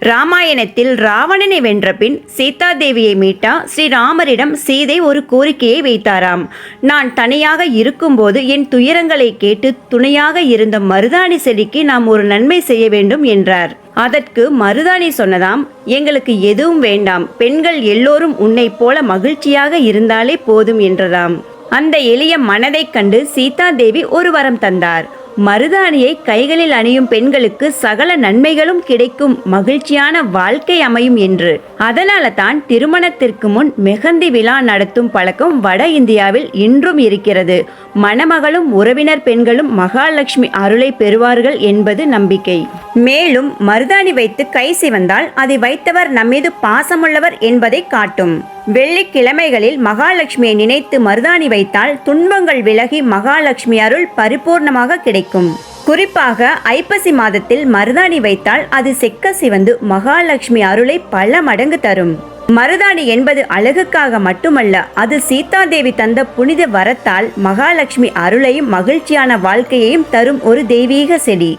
ராமாயணத்தில் ராவணனை வென்றபின் சீதாதேவியை மீட்டா ஸ்ரீராமரிடம் சீதை ஒரு கோரிக்கையை வைத்தாராம். நான் தனியாக இருக்கும்போது என் துயரங்களை கேட்டு துணையாக இருந்த மருதாணி செடிக்கு நாம் ஒரு நன்மை செய்ய வேண்டும் என்றார். அதற்கு மருதாணி சொன்னதாம் எங்களுக்கு எதுவும் வேண்டாம். பெண்கள் எல்லோரும் உன்னைப் போல மகிழ்ச்சியாக இருந்தாலே போதும் என்றதாம். அந்த எளிய மனதைக் கண்டு சீதாதேவி ஒரு வரம் தந்தார். மருதாணியை கைகளில் அணியும் பெண்களுக்கு சகல நன்மைகளும் கிடைக்கும் மகிழ்ச்சியான வாழ்க்கை அமையும் என்று. அதனால தான் திருமணத்திற்கு முன் மெஹந்தி விழா நடத்தும் பழக்கம் வட இந்தியாவில் இன்றும் இருக்கிறது. மணமகளும் உறவினர் பெண்களும் மகாலட்சுமி அருளை பெறுவார்கள் என்பது நம்பிக்கை. மேலும் மருதாணி வைத்து கை சிவந்தால் அதை வைத்தவர் நம்மீது பாசமுள்ளவர் என்பதை காட்டும். வெள்ளிக்கிழமைகளில் மகாலட்சுமியை நினைத்து மருதாணி வைத்தால் துன்பங்கள் விலகி மகாலட்சுமி அருள் பரிபூர்ணமாக கிடைக்கும். குறிப்பாக ஐப்பசி மாதத்தில் மருதாணி வைத்தால் அது செக்க சிவந்து மகாலட்சுமி அருளை பல மடங்கு தரும். மருதாணி என்பது அழகுக்காக மட்டுமல்ல அது சீதாதேவி தந்த புனித வரத்தால் மகாலட்சுமி அருளையும் மகிழ்ச்சியான வாழ்க்கையையும் தரும் ஒரு தெய்வீக செடி.